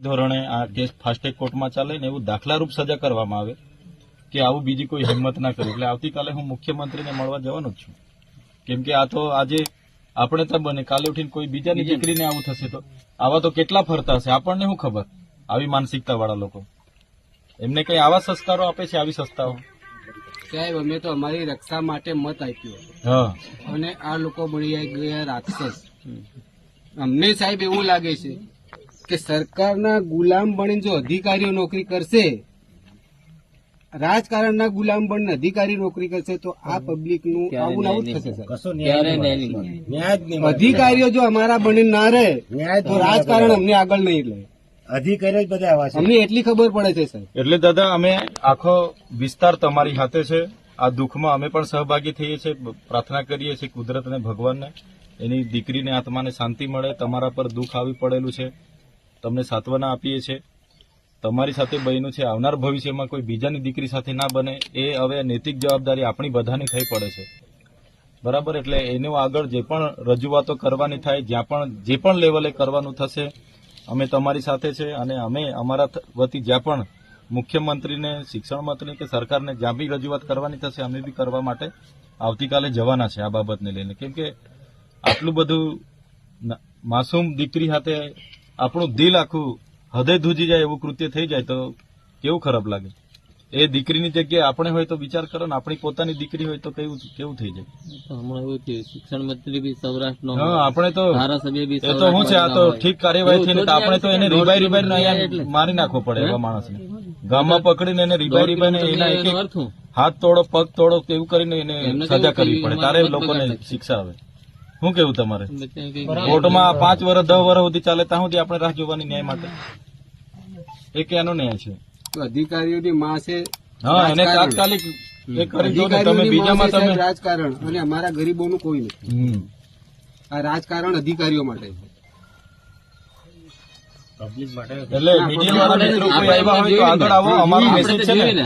ધોરણે આ case FASTag કોર્ટમાં ચાલે ને એવું દાખલારૂપ સજા કરવામાં આવે કે આવું બીજી કોઈ હિંમત ના કરે. એટલે આવતીકાલે હું મુખ્યમંત્રીને મળવા જવાનો જ છું. કેમ કે આ તો આજે આપણે તો બને કાલે ઉઠીને કોઈ બીજાની દીકરીને આવું થશે તો આવા તો કેટલા ફરતા હશે? આપણને શું ખબર? આવી માનસિકતા વાળા લોકો. એમને કઈ આવા સંસ્કારો આપે છે આવી સંસ્થાઓ? સાહેબ અમે તો અમારી રક્ષા માટે મત આપ્યો હા. અને આ લોકો બની ગયા રાક્ષસ. અમને સાહેબ એવું લાગે છે કે સરકારના ગુલામ બનીને જો અધિકારીઓ નોકરી કરશે રાજકારણના ગુલામ બનીને અધિકારી નોકરી કરશે તો આ પબ્લિકનું આવું આવું થશે અધિકારીઓ જો અમારા બનીને ના રહે તો રાજકારણ અમને આગળ નહીં લે. અધિકારીઓ જ બધા આવા છે. અમને એટલી ખબર પડે છે સર. એટલે દાદા અમે આખો વિસ્તાર તમારી હાથે છે. આ દુઃખમાં અમે પણ સહભાગી થઈએ છીએ પ્રાર્થના કરીએ છીએ કુદરત અને ભગવાનને. એની દીકરીને આત્માને શાંતિ મળે તમારા પર દુઃખ આવી પડેલું છે. તમને સાંત્વના આપીએ છીએ તમારી સાથે બન્યું છે. આવનાર ભવિષ્યમાં કોઈ બીજાની દીકરી સાથે ના બને. એ હવે નૈતિક જવાબદારી આપણી બધાની થઈ પડે છે. બરાબર? એટલે એનું આગળ જે પણ રજૂઆતો કરવાની થાય, જ્યાં પણ, જે પણ લેવલે કરવાનું થશે, અમે તમારી સાથે છે અને અમે અમારા વતી જ્યાં પણ મુખ્યમંત્રીને, શિક્ષણ મંત્રી કે સરકારને જ્યાં બી રજૂઆત કરવાની થશે, અમે બી કરવા માટે આવતીકાલે જવાના છે આ બાબતને લઈને. કેમ કે આટલું બધું માસૂમ દીકરી સાથે આપણું દિલ આખું હૃદય ધૂજી જાય એવું કૃત્ય થઈ જાય તો કેવું ખરાબ લાગે? એ દીકરીની જગ્યાએ આપણે હોય તો વિચાર કરો ને આપણી પોતાની દીકરી હોય તો કેવું કેવું થઈ જાય? હમણાં એવું શિક્ષણ મંત્રી બી સૌરાષ્ટ્રનો હા આપણે તો ધારાસભ્ય બી એ તો શું છે આ તો ઠીક કાર્યવાહી થઈને તો આપણે તો એને રીબાઈ રીબાઈ અહીંયા મારી નાખવો પડે એવા માણસને. ગામમાં પકડીને એને રીબાઈ રીબાઈને એના એક હાથ તોડો પગ તોડો એવું કરીને એને સજા કરવી પડે. તારે લોકોને શિક્ષા આવે. શું કેવું તમારે? કોર્ટમાં પાંચ વર્ષ દસ વર્ષ સુધી ચાલે ત્યાં સુધી આપણે રાહ જોવાની ન્યાય માટે. એ ક્યાંનો ન્યાય છે? અધિકારીઓની માં છે હા એને રાજકારણ. તાત્કાલિક એ કરી દો તમે બીજામાં તમે રાજકારણ અને અમારા ગરીબોનું કોઈ નથી. આ રાજકારણ અધિકારીઓ માટે. છે એટલે મીડિયા વાળા મિત્રો કોઈ આવ્યા હોય તો આગળ આવો. અમારો મેસેજ છે ને?